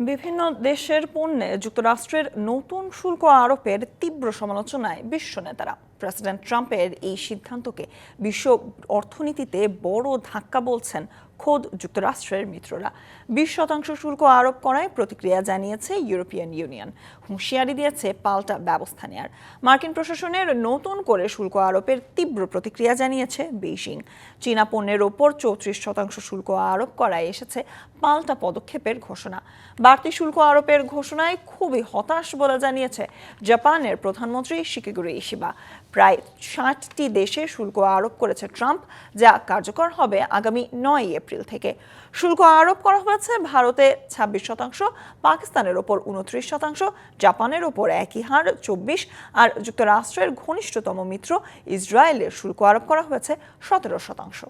বিভিন্ন দেশের পণ্যে যুক্তরাষ্ট্রের নতুন শুল্ক আরোপের তীব্র সমালোচনায় বিশ্ব নেতারা। প্রেসিডেন্ট ট্রাম্পের এই সিদ্ধান্তকে বিশ্ব অর্থনীতিতে বড় ধাক্কা বলছেন খোদ যুক্তরাষ্ট্রের মিত্ররা। বিশ শতাংশ শুল্ক আরোপ করায় প্রতিক্রিয়া জানিয়েছে ইউরোপিয়ান ইউনিয়ন। হুঁশিয়ারি দিয়েছে পাল্টা ব্যবস্থা নেয়ার। মার্কিন প্রশাসনের নতুন করে শুল্ক আরোপের তীব্র প্রতিক্রিয়া জানিয়েছে বেইজিং। চীনা পণ্যের ওপর চৌত্রিশ শতাংশ শুল্ক আরোপ করায় এসেছে পাল্টা পদক্ষেপের ঘোষণা। বাড়তি শুল্ক আরোপের ঘোষণায় খুবই হতাশ বলে জানিয়েছে জাপানের প্রধানমন্ত্রী শিকিগুরি ইশিবা। প্রায় ষাটটি দেশে শুল্ক আরোপ করেছে ট্রাম্প, যা কার্যকর হবে আগামী নয় এপ্রিল থেকে। শুল্ক আরোপ করা হয়েছে ভারতে ছাব্বিশ শতাংশ, পাকিস্তানের ওপর উনত্রিশ শতাংশ, জাপানের ওপর একই হার চব্বিশ, আর যুক্তরাষ্ট্রের ঘনিষ্ঠতম মিত্র ইসরায়েলের শুল্ক আরোপ করা হয়েছে সতেরো শতাংশ।